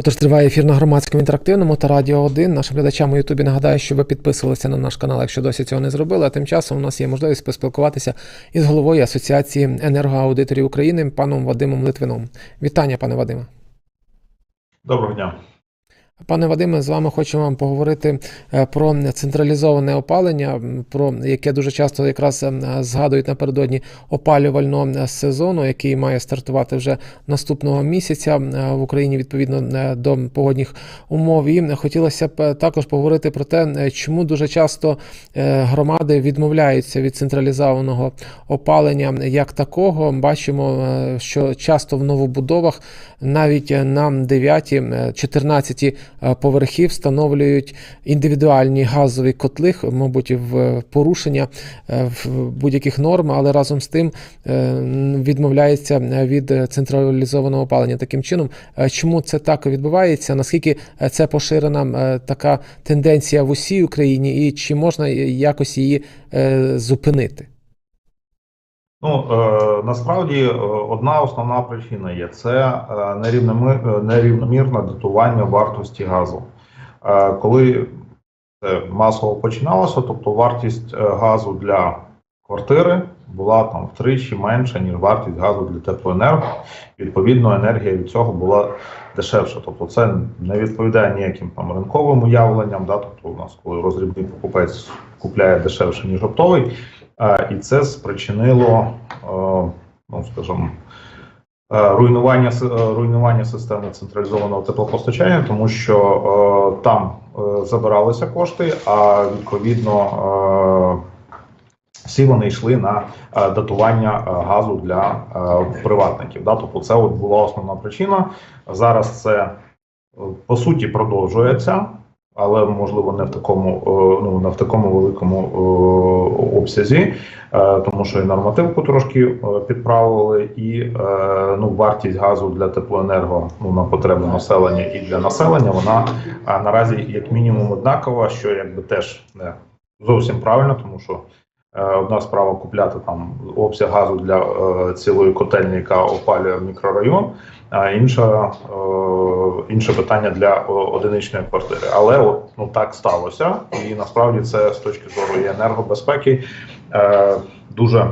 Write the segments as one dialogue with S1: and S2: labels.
S1: Отож, триває ефір на громадському інтерактивному та радіо 1. Нашим глядачам у Ютубі нагадаю, що ви підписувалися на наш канал, якщо досі цього не зробили. А тим часом у нас є можливість поспілкуватися із головою Асоціації енергоаудиторів України паном Вадимом Литвином. Вітання, пане Вадиме.
S2: Доброго дня.
S1: Пане Вадиме, з вами хочемо поговорити е, про централізоване опалення, про яке дуже часто якраз е, згадують напередодні опалювального е, сезону, який має стартувати вже наступного місяця е, в Україні відповідно до погодних умов. І хотілося б також поговорити про те, чому дуже часто громади відмовляються від централізованого опалення як такого. Бачимо, що часто в новобудовах навіть на 9, е, 14 поверхів встановлюють індивідуальні газові котли, мабуть, в порушення е, в будь-яких норм, але разом з тим е, відмовляється від централізованого опалення. Таким чином, чому це так відбувається? Наскільки це поширена така тенденція в усій Україні, і чи можна якось її зупинити?
S2: Ну е, насправді е, одна основна причина є це е, е, нерівномірне датування вартості газу. Е, коли це масово починалося, тобто вартість газу для квартири була там втричі менша, ніж вартість газу для теплоенерго. Відповідно, енергія від цього була дешевша. Тобто, це не відповідає ніяким там ринковим уявленням. Да? Тобто, у нас, коли роздрібний покупець купляє дешевше, ніж оптовий. І це спричинило, е, ну скажімо, е, руйнування е, руйнування системи централізованого теплопостачання, тому що там забиралися кошти, а відповідно всі вони йшли на датування газу для приватників. Тобто, це от була основна причина. Зараз це по суті продовжується але можливо не в такому е, ну не в такому великому е, обсязі, е, тому що і нормативку трошки підправили, і ну вартість газу для теплоенерго ну на потреби населення і для населення вона наразі як мінімум однакова, що якби теж не зовсім правильно, тому що. Е, Одна справа купляти там обсяг газу для е, цілої котельні, яка опалює мікрорайон, а інша, е, інше питання для одиничної квартири. Але от ну так сталося, і насправді це з точки зору енергобезпеки е, дуже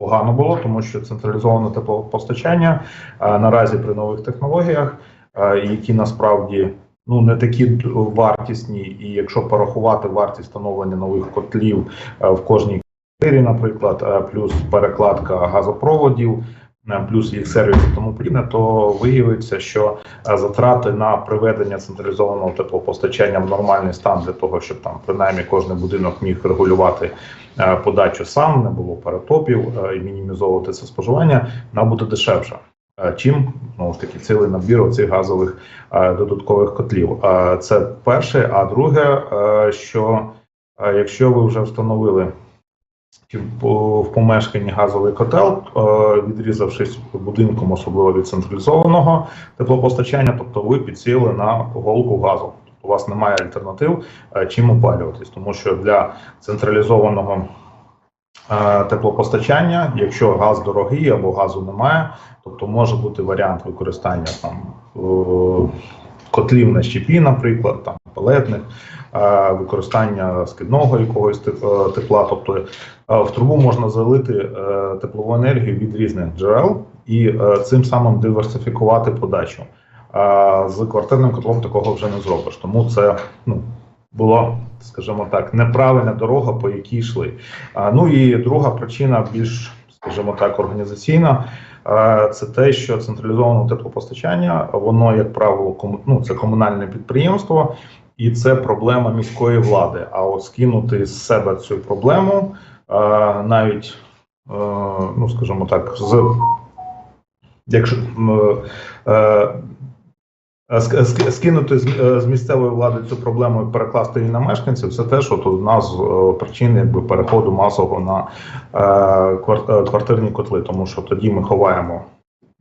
S2: погано було, тому що централізоване теплопостачання е, наразі при нових технологіях, е, які насправді. Ну, не такі вартісні, і якщо порахувати вартість встановлення нових котлів е, в кожній квартирі, наприклад, е, плюс перекладка газопроводів, е, плюс їх сервіс і тому подібне, то виявиться, що затрати на приведення централізованого теплопостачання в нормальний стан для того, щоб там принаймні кожен будинок міг регулювати подачу сам, не було перетопів і мінімізовувати це споживання, вона буде дешевша. Чим знову ж таки цілий набір цих газових додаткових котлів. Це перше. А друге, що якщо ви вже встановили в помешканні газовий котел, відрізавшись будинком, особливо від централізованого теплопостачання, тобто ви підсіли на голку газу. Тобто у вас немає альтернатив, чим опалюватись, тому що для централізованого теплопостачання, якщо газ дорогий або газу немає, тобто може бути варіант використання там е, котлів на щепі, наприклад, там палетних, е, використання скидного якогось е, тепла. Тобто е, в трубу можна залити е, теплову енергію від різних джерел і е, цим самим диверсифікувати подачу. З квартирним котлом такого вже не зробиш. Тому це ну була, скажімо так, неправильна дорога, по якій йшли. Ну і друга причина, більш, скажімо так, організаційна. Це те, що централізоване теплопостачання, воно, як правило, ну, це комунальне підприємство, і це проблема міської влади. А от скинути з себе цю проблему, навіть, ну скажімо так, з якщо е, скинути з, е, місцевої влади цю проблему і перекласти її на мешканців, це теж от одна з е, причин якби переходу масового на е, квар- е, квартирні котли, тому що тоді ми ховаємо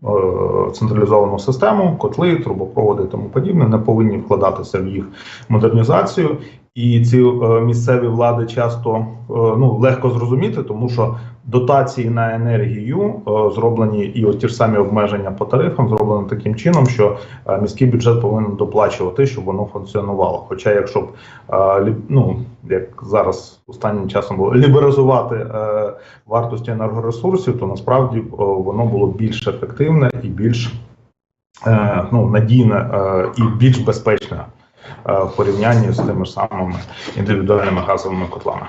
S2: е, централізовану систему, котли, трубопроводи і тому подібне, не повинні вкладатися в їх модернізацію. І ці е, місцеві влади часто е, ну легко зрозуміти, тому що дотації на енергію е, зроблені, і от ті ж самі обмеження по тарифам зроблені таким чином, що міський бюджет повинен доплачувати, щоб воно функціонувало. Хоча, якщо б ну як зараз останнім часом було лібералізувати вартості енергоресурсів, то насправді воно було більш ефективне і більш ну, надійне і більш безпечне в порівнянні з тими самими індивідуальними газовими котлами.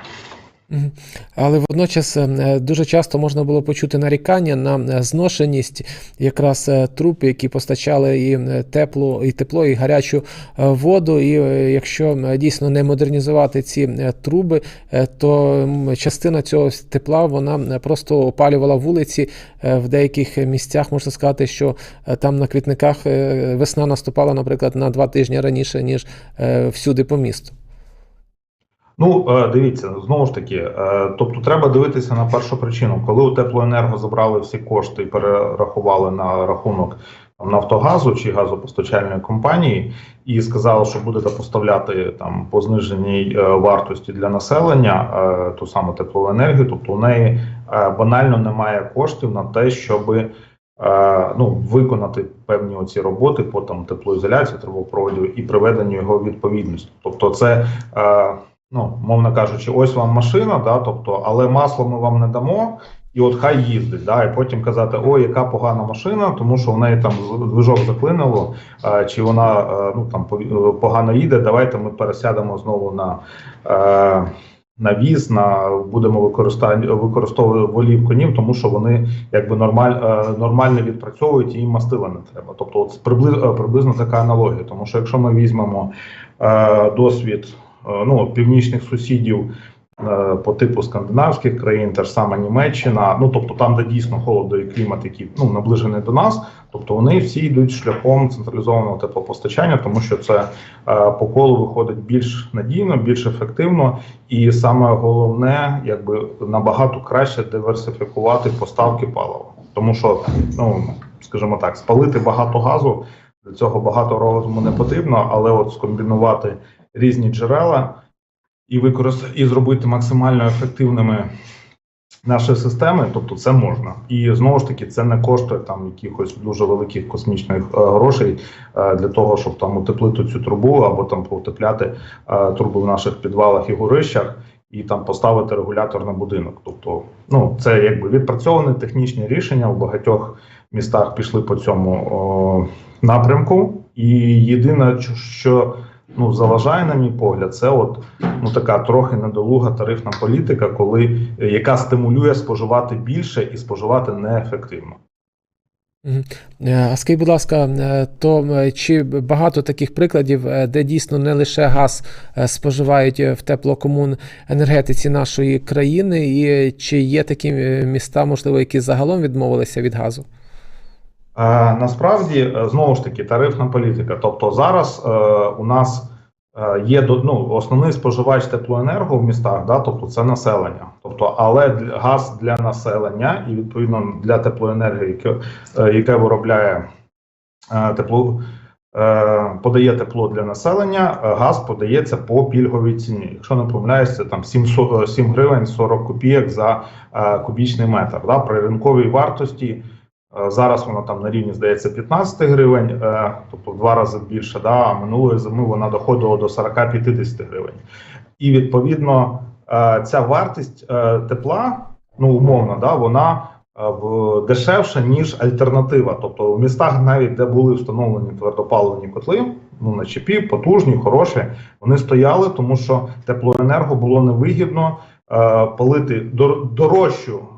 S1: Але водночас е, дуже часто можна було почути нарікання на е, зношеність якраз е, труб, які постачали і е, тепло, і тепло, і гарячу е, воду. І е, якщо е, дійсно не модернізувати ці е, труби, е, то частина цього тепла вона е, просто опалювала вулиці Е, в деяких місцях. Можна сказати, що е, там на квітниках е, весна наступала, наприклад, на два тижні раніше ніж е, всюди по місту.
S2: Ну, е, дивіться, знову ж таки, е, тобто треба дивитися на першу причину. Коли у теплоенерго забрали всі кошти і перерахували на рахунок Нафтогазу чи газопостачальної компанії, і сказали, що будете поставляти там по зниженій е, вартості для населення ту саму теплову енергію, тобто у неї банально немає коштів на те, щоби е, ну, виконати певні оці роботи по там теплоізоляції трубопроводів і приведенню його в відповідність. Тобто, це ну, мовно кажучи, ось вам машина, да, тобто, але масло ми вам не дамо, і от хай їздить. Да, і потім казати, ой, яка погана машина, тому що в неї там движок заклинило, е, чи вона е, ну, там, погано їде, давайте ми пересядемо знову на. Е, на віз, на будемо використовувати волів конів, тому що вони якби нормаль, нормально відпрацьовують і їм мастила не треба. Тобто, от приблизно, приблизно така аналогія. Тому що якщо ми візьмемо е, досвід ну, північних сусідів е, по типу скандинавських країн, та ж сама Німеччина, ну тобто там, де дійсно холодо і клімат, який ну наближений до нас, тобто вони всі йдуть шляхом централізованого теплопостачання, тому що це е, по колу виходить більш надійно, більш ефективно, і саме головне, якби набагато краще диверсифікувати поставки палива, тому що ну скажімо так, спалити багато газу. Для цього багато розуму не потрібно, але от скомбінувати різні джерела і використати і зробити максимально ефективними наші системи, тобто це можна. І знову ж таки, це не коштує там якихось дуже великих космічних е, грошей е, для того, щоб там утеплити цю трубу або там поутепляти е, труби в наших підвалах і горищах. І там поставити регулятор на будинок. Тобто, ну це якби відпрацьоване технічне рішення в багатьох містах пішли по цьому о, напрямку. І єдине, що ну заважає, на мій погляд, це от ну така трохи недолуга тарифна політика, коли е, яка стимулює споживати більше і споживати неефективно.
S1: Е, А скажіть, будь ласка, е, то чи багато таких прикладів, де дійсно не лише газ споживають в теплокомуненергетиці нашої країни, і чи є такі міста, можливо, які загалом відмовилися від газу?
S2: Е, насправді е, знову ж таки тарифна політика. Тобто зараз е, у нас є ну, основний споживач теплоенерго в містах, да, тобто це населення. Тобто, але газ для населення і відповідно для теплоенергії, яке, яке виробляє тепло. Подає тепло для населення, газ подається по пільговій ціні. Якщо не помиляюсь, це там 7, со- 7 гривень 40 копійок за кубічний метр. Да? При ринковій вартості Зараз вона там на рівні, здається, 15 гривень, е, тобто в два рази більше. Да? А минулої зими вона доходила до 40-50 гривень. І відповідно е, ця вартість е, тепла, ну умовно, да, вона е, дешевша, ніж альтернатива. Тобто в містах, навіть де були встановлені твердопаливні котли, ну на чіпі, потужні, хороші, вони стояли, тому що теплоенерго було невигідно е, палити дорожчу е,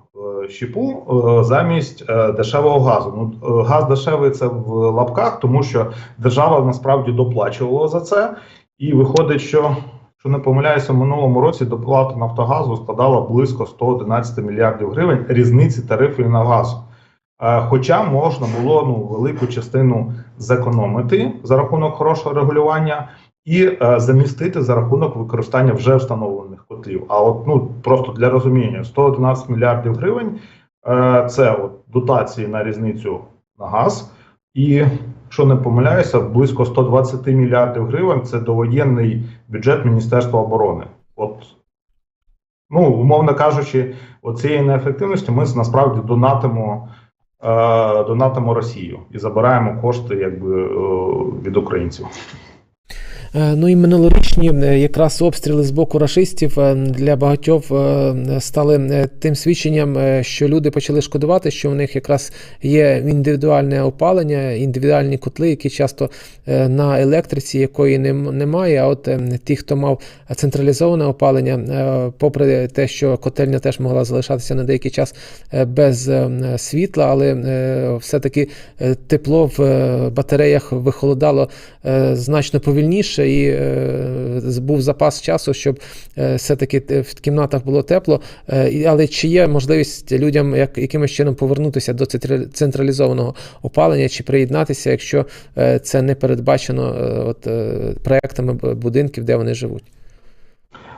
S2: щепу е, замість е, дешевого газу. Ну е, газ дешевий це в лапках, тому що держава насправді доплачувала за це, і виходить, що. Що не помиляюся, в минулому році доплата Нафтогазу складала близько 111 мільярдів гривень різниці тарифів на газ. Хоча можна було ну велику частину зекономити за рахунок хорошого регулювання і е, замістити за рахунок використання вже встановлених котлів. А от ну просто для розуміння, 111 мільярдів гривень е, це от дотації на різницю на газ, і якщо не помиляюся, близько 120 мільярдів гривень це довоєнний бюджет Міністерства оборони. От, ну, умовно кажучи, оцієї неефективності ми насправді донатимо, е, донатимо Росію і забираємо кошти якби, е, від українців.
S1: Е, Ну і минулорічні е, якраз обстріли з боку рашистів е, для багатьох стали тим свідченням, що люди почали шкодувати, що у них якраз є індивідуальне опалення, індивідуальні котли, які часто на електриці, якої немає. А от ті, хто мав централізоване опалення, попри те, що котельня теж могла залишатися на деякий час без світла, але все-таки тепло в батареях вихолодало значно повільніше, і е, був запас часу, щоб е, все-таки в кімнатах було тепло. Е, Але чи є можливість людям як, якимось чином повернутися до централізованого опалення чи приєднатися, якщо е, це не передбачено е, от, е, проектами будинків, де вони живуть?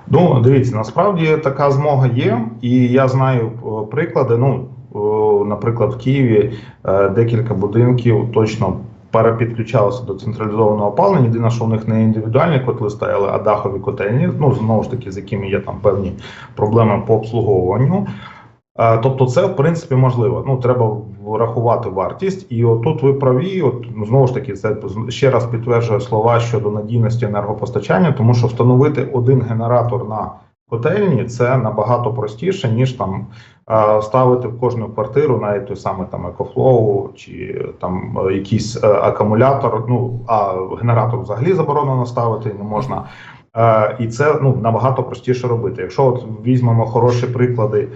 S2: Ну, дивіться, насправді така змога є, і я знаю е, приклади. Ну, е, наприклад, в Києві е, декілька будинків точно перепідключалися до централізованого опалення. Єдине, що у них не індивідуальні котли стояли, а дахові котельні. Ну, знову ж таки, з якими є там певні проблеми по обслуговуванню. Е, Тобто, це в принципі можливо. Ну треба врахувати вартість, і отут ви праві. От ну, знову ж таки, це ще раз підтверджує слова щодо надійності енергопостачання, тому що встановити один генератор на котельні це набагато простіше, ніж там е, ставити в кожну квартиру, навіть той самий там екофлоу чи там якийсь е, акумулятор. Ну а генератор взагалі заборонено ставити, не можна. Е, і це ну набагато простіше робити. Якщо от візьмемо хороші приклади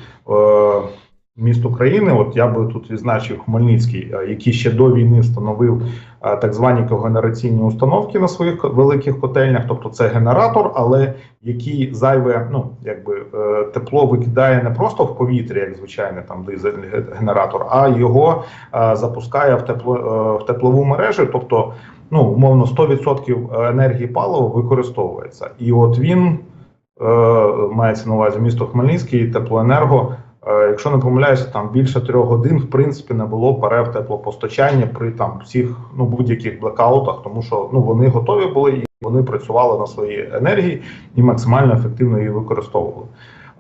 S2: міст України, от я би тут відзначив Хмельницький, е, який ще до війни встановив е, так звані когенераційні установки на своїх великих котельнях, тобто це генератор, але який зайве, ну якби е, тепло викидає не просто в повітря, як звичайний там дизельний генератор, а його запускає в тепло в теплову мережу, тобто ну, умовно 100% енергії палива використовується. І от він е, мається на увазі місто Хмельницький, теплоенерго. Е, якщо не помиляюся, там більше трьох годин в принципі не було перерв теплопостачання при там всіх ну будь-яких блекаутах, тому що ну вони готові були і вони працювали на своїй енергії і максимально ефективно її використовували.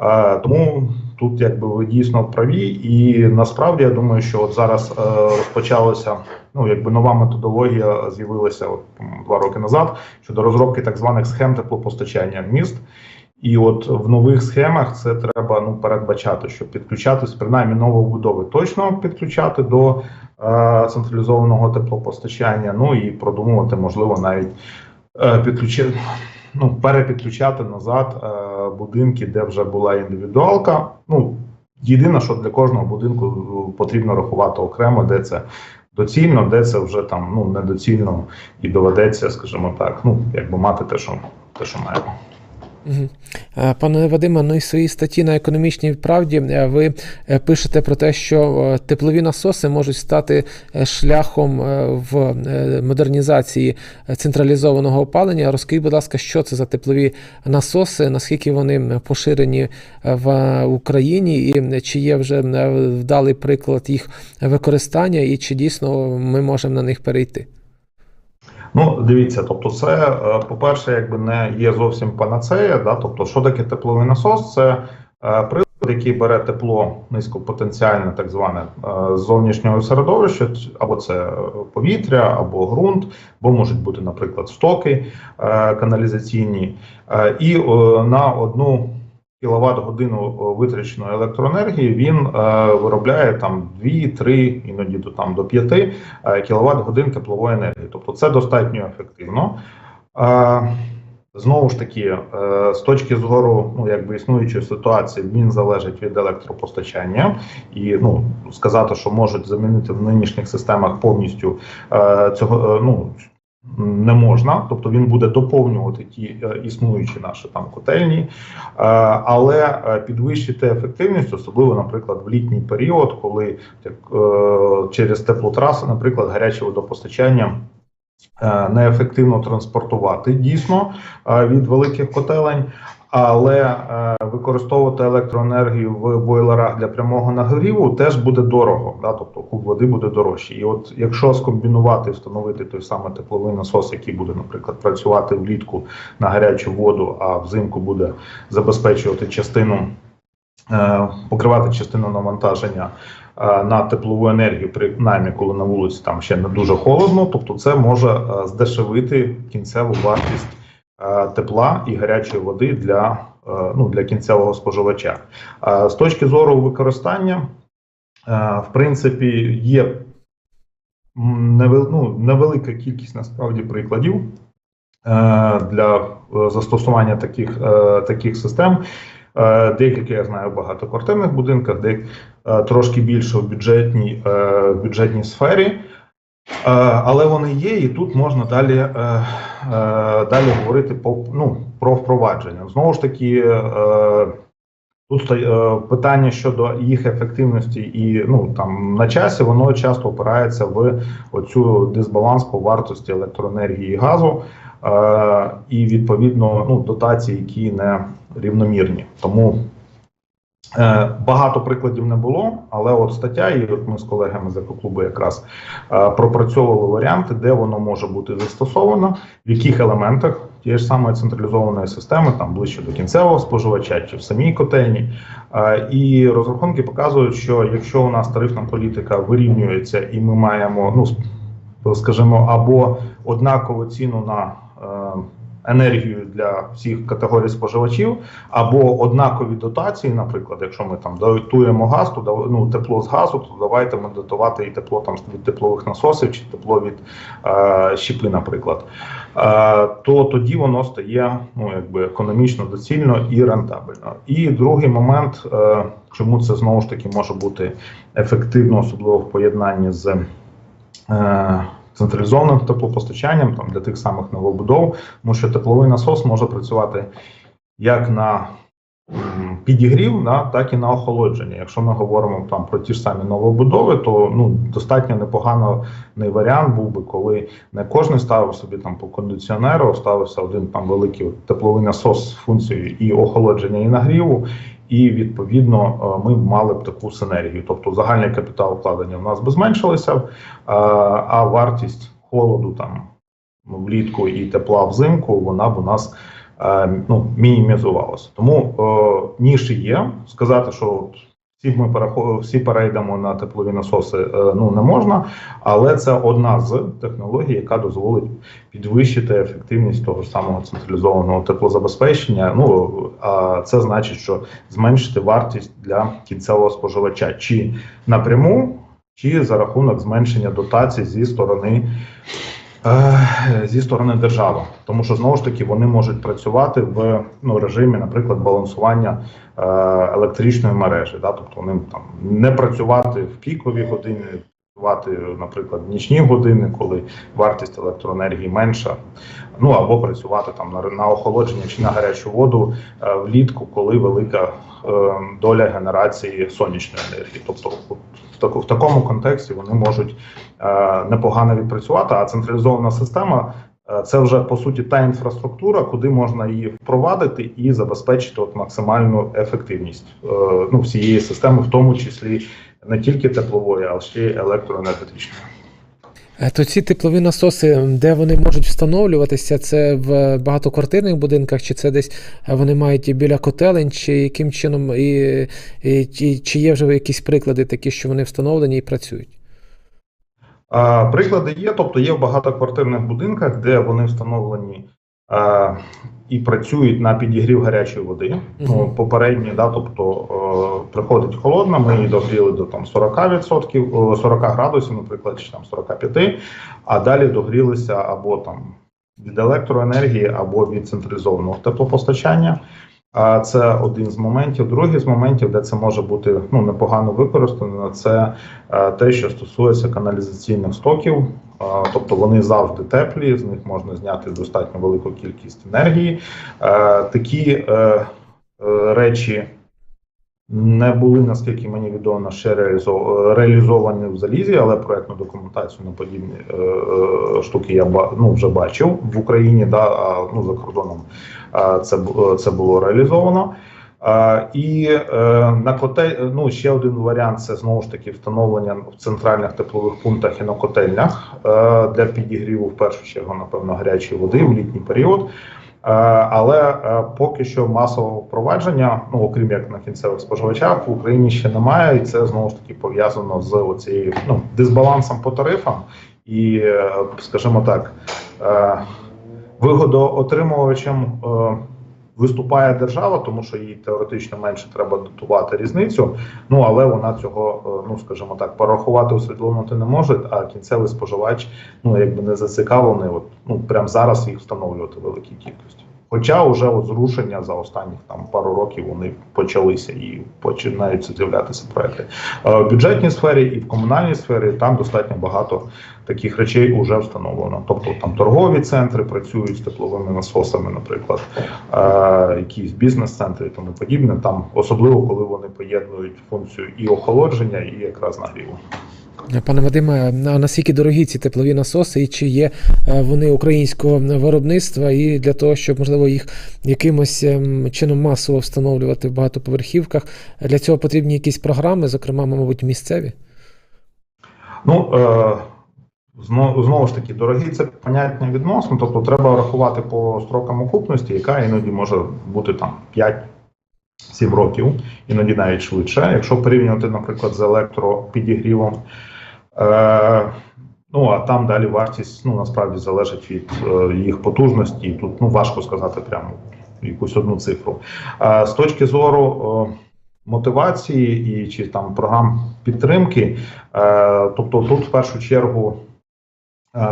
S2: Е, тому тут якби ви дійсно праві, і насправді я думаю, що от зараз е, розпочалося ну якби нова методологія з'явилася от два роки назад щодо розробки так званих схем теплопостачання міст. І от в нових схемах це треба ну передбачати, щоб підключатись, принаймні новобудови точно підключати до е, централізованого теплопостачання. Ну і продумувати, можливо, навіть е, підключити, ну перепідключати назад е, будинки, де вже була індивідуалка. Ну єдине, що для кожного будинку потрібно рахувати окремо, де це доцільно, де це вже там ну недоцільно і доведеться, скажімо так, ну якби мати те, що те, що маємо.
S1: Е, Пане Вадиме, ну і своїй статті на економічній правді е, ви е, пишете про те, що теплові насоси можуть стати шляхом в модернізації централізованого опалення. Розкажіть, будь ласка, що це за теплові насоси, наскільки вони поширені в Україні, і чи є вже вдалий приклад їх використання, і чи дійсно ми можемо на них перейти?
S2: Ну, дивіться, тобто, це, е, по-перше, якби не є зовсім панацея. Да? Тобто, що таке тепловий насос? Це е, прилад, який бере тепло низькопотенціальне, так зване е, з зовнішнього середовища, або це повітря, або ґрунт, бо можуть бути, наприклад, стоки каналізаційні, і на одну кіловат годину витраченої електроенергії він е, виробляє там 2-3, іноді до там до 5 кіловат годин теплової енергії. Тобто це достатньо ефективно. Е, Знову ж таки, е, з точки зору ну якби існуючої ситуації, він залежить від електропостачання, і ну сказати, що можуть замінити в нинішніх системах повністю е, цього е, ну не можна. Тобто він буде доповнювати ті е, існуючі наші там котельні, Е, але е, підвищити ефективність, особливо, наприклад, в літній період, коли так, через теплотраси, наприклад, гаряче водопостачання. Неефективно транспортувати дійсно від великих котелень, Але е, використовувати електроенергію в бойлерах для прямого нагріву теж буде дорого, да? тобто куб води буде дорожчий. І от якщо скомбінувати, встановити той самий тепловий насос, який буде, наприклад, працювати влітку на гарячу воду, а взимку буде забезпечувати частину, е, покривати частину навантаження е, на теплову енергію, принаймні, коли на вулиці там ще не дуже холодно, тобто це може здешевити кінцеву вартість тепла і гарячої води для, е, ну, для кінцевого споживача. Е, З точки зору використання, е, в принципі, є ну, невелика кількість насправді прикладів е, для е, застосування таких, е, таких систем. Е, Декілька я знаю в багатоквартирних будинках, де е, трошки більше в бюджетній, е, в бюджетній сфері. Е, Але вони є, і тут можна далі, е, е, далі говорити по, ну, про впровадження. Знову ж таки, тут питання щодо їх ефективності і ну, там, на часі, воно часто опирається в оцю дисбаланс по вартості електроенергії і газу, і відповідно ну, дотації, які не рівномірні. Тому Багато прикладів не було, але от стаття, і от ми з колегами з екоклубу якраз е, пропрацьовували варіанти, де воно може бути застосовано, в яких елементах тієї ж самої централізованої системи, там ближче до кінцевого споживача чи в самій котельні. Е, І розрахунки показують, що якщо у нас тарифна політика вирівнюється, і ми маємо, ну скажімо, або однакову ціну на е, енергію для всіх категорій споживачів, або однакові дотації, наприклад, якщо ми там дотуємо газ, то ну, тепло з газу, то давайте ми дотувати і тепло там від теплових насосів чи тепло від е, щепи, наприклад. Е, то тоді воно стає ну, якби економічно доцільно і рентабельно. І другий момент, е, чому це знову ж таки може бути ефективно, особливо в поєднанні з. Е, Централізованим теплопостачанням там для тих самих новобудов, тому що тепловий насос може працювати як на підігрів, да, так і на охолодження. Якщо ми говоримо там про ті ж самі новобудови, то ну достатньо непоганий варіант був би, коли не кожен ставив собі там по кондиціонеру, ставився один там великий тепловий насос з функцією і охолодження, і нагріву. І відповідно е, ми мали б таку синергію. Тобто загальний капітал вкладення в нас би зменшилося, а, а вартість холоду там влітку і тепла взимку, вона б у нас е, ну, мінімізувалася. Тому е, ніші є. Сказати, що всі ми перехо- всі перейдемо на теплові насоси, е, ну не можна, але це одна з технологій, яка дозволить підвищити ефективність того самого централізованого теплозабезпечення. Ну а це значить, що зменшити вартість для кінцевого споживача чи напряму, чи за рахунок зменшення дотацій зі сторони. Е, Зі сторони держави, тому що знову ж таки вони можуть працювати в ну, режимі, наприклад, балансування е, електричної мережі, да? тобто вони там не працювати в пікові години, працювати, наприклад, в нічні години, коли вартість електроенергії менша, ну або працювати там на, на охолодження чи на гарячу воду е, влітку, коли велика е, доля генерації сонячної енергії. Тобто, в, такому контексті вони можуть е, непогано відпрацювати, а централізована система. е, Це вже по суті та інфраструктура, куди можна її впровадити і забезпечити от максимальну ефективність е, ну, всієї системи, в тому числі не тільки теплової, а ще й електроенергетичної.
S1: Е, То ці теплові насоси, де вони можуть встановлюватися, це в багатоквартирних будинках, чи це десь е, вони мають біля котелень, чи яким чином, і, і, і чи є вже якісь приклади такі, що вони встановлені і працюють?
S2: Приклади є, тобто є в багатоквартирних будинках, де вони встановлені і працюють на підігрів гарячої води. Ну, попередні, да, тобто е, приходить холодна, ми її догріли до там 40%, 40 градусів, наприклад, чи там 45, а далі догрілися або там від електроенергії, або від централізованого теплопостачання. А це один з моментів. Другий з моментів, де це може бути ну непогано використано, це е, те, що стосується каналізаційних стоків. Тобто вони завжди теплі, з них можна зняти достатньо велику кількість енергії. Е, Такі е, е, речі не були, наскільки мені відомо, ще реалізо- реалізовані в залізі, але проектну документацію на подібні штуки я ну, вже бачив в Україні, да, ну, за кордоном це, це було реалізовано. І е, на котель, ну ще один варіант це знову ж таки встановлення в центральних теплових пунктах і на котельнях е, для підігріву в першу чергу, напевно, гарячої води в літній період. Е, Але поки що масового впровадження, ну окрім як на кінцевих споживачах, в Україні ще немає, і це знову ж таки пов'язано з оцією ну, дисбалансом по тарифам, і, скажімо так, вигодоотримувачем виступає держава, тому що їй теоретично менше треба дотувати різницю. Ну але вона цього, е, ну скажімо так, порахувати усвідомити не може. А кінцевий споживач, ну якби не зацікавлений, от ну прямо зараз їх встановлювати великій кількості. Хоча вже зрушення за останніх там пару років вони почалися і починаються з'являтися проекти Е, в бюджетній сфері і в комунальній сфері. Там достатньо багато таких речей вже встановлено. Тобто там торгові центри працюють з тепловими насосами, наприклад, е, якісь бізнес-центри і тому подібне. Там особливо коли вони поєднують функцію і охолодження, і якраз нагріву.
S1: Пане Вадиме, а наскільки дорогі ці теплові насоси, і чи є е, вони українського виробництва, і для того, щоб можливо їх якимось ем, чином масово встановлювати в багатоповерхівках, для цього потрібні якісь програми, зокрема, мабуть, місцеві?
S2: Ну е, знову, знову ж таки, дорогі це поняття відносно, тобто треба рахувати по строкам окупності, яка іноді може бути там 5-7 років, іноді навіть швидше. Якщо порівнювати, наприклад, з електропідігрівом. Е, Ну а там далі вартість ну насправді залежить від е, їх потужності. Тут ну важко сказати прямо якусь одну цифру. Е, з точки зору мотивації і чи там програм підтримки, тобто тут в першу чергу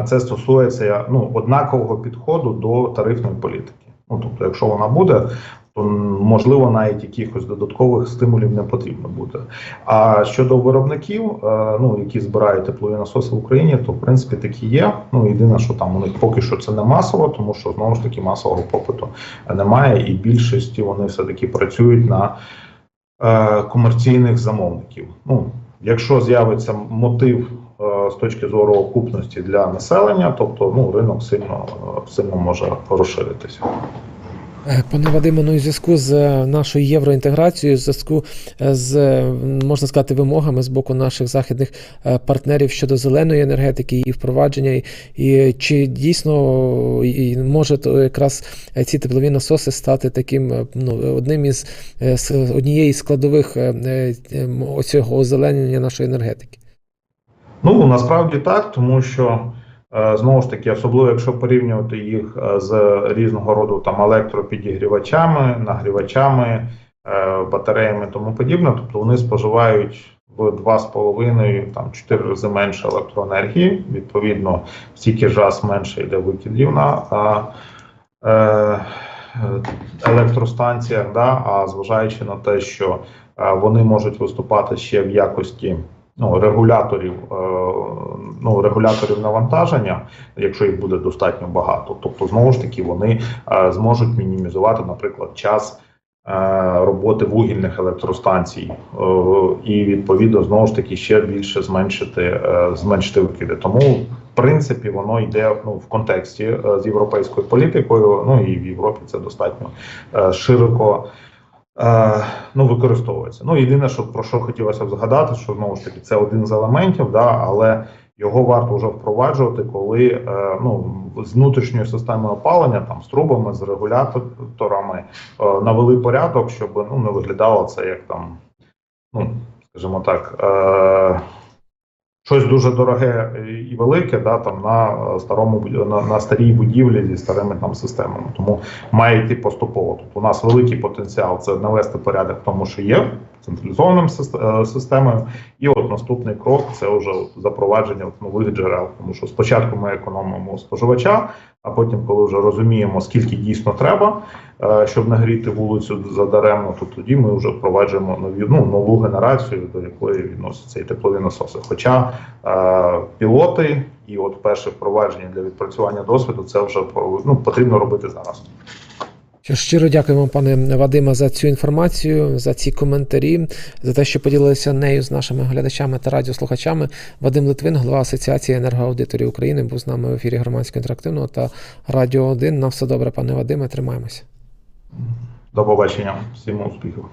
S2: це стосується ну однакового підходу до тарифної політики. Ну тобто, якщо вона буде, то можливо навіть якихось додаткових стимулів не потрібно буде. А щодо виробників, е, ну які збирають теплові насоси в Україні, то в принципі такі є. Ну єдине, що там у них поки що це не масово, тому що знову ж таки масового попиту немає, і більшості вони все таки працюють на е, комерційних замовників. Ну якщо з'явиться мотив е, з точки зору окупності для населення, тобто ну ринок сильно е, сильно може розширитися.
S1: Е, Пане Вадиме, ну в зв'язку з е, нашою євроінтеграцією, в зв'язку е, з можна сказати вимогами з боку наших західних партнерів щодо зеленої енергетики і впровадження, і, чи дійсно і, може то якраз ці теплові насоси стати таким ну, одним із однієї з складових оцього озеленення нашої енергетики?
S2: Ну насправді так, тому що знову ж таки, особливо якщо порівнювати їх е, з різного роду там електропідігрівачами, нагрівачами, е, батареями тому подібне, тобто вони споживають в 2,5 там 4 рази менше електроенергії. Відповідно, стільки раз менше йде викидів на е, е, електростанціях. Да? А зважаючи на те, що е, вони можуть виступати ще в якості ну, регуляторів, е, ну, регуляторів навантаження, якщо їх буде достатньо багато. Тобто, знову ж таки, вони е, зможуть мінімізувати, наприклад, час. е, Роботи вугільних електростанцій, і відповідно знову ж таки ще більше зменшити зменшити викиди. Тому в принципі воно йде ну в контексті з європейською політикою. Ну і в Європі це достатньо широко ну, використовується. Ну, єдине, що про що хотілося б згадати, що знову ж таки це один з елементів, да, але його варто вже впроваджувати, коли е, ну, з внутрішньої системи опалення, там з трубами, з регуляторами е, навели порядок, щоб ну, не виглядало це як там, ну, скажімо так. Е, Щось дуже дороге і велике, да, там на старому на, на старій будівлі зі старими там системами. Тому має йти поступово. Тобто у нас великий потенціал це навести порядок в тому, що є централізованим е, системою. І от наступний крок це вже запровадження нових джерел. Тому що спочатку ми економимо споживача, а потім, коли вже розуміємо, скільки дійсно треба, е, щоб нагріти вулицю задаремно, то тоді ми вже впроваджуємо нові ну, нову генерацію, до якої відносяться і теплові насоси. Хоча е, пілоти і от перше впровадження для відпрацювання досвіду це вже ну, потрібно робити зараз.
S1: Щиро дякуємо, пане Вадиме, за цю інформацію, за ці коментарі, за те, що поділилися нею з нашими глядачами та радіослухачами. Вадим Литвин, голова Асоціації енергоаудиторів України, був з нами в ефірі громадського інтерактивного та Радіо 1. На все добре, пане Вадиме, тримаємося.
S2: До побачення, всім успіхів.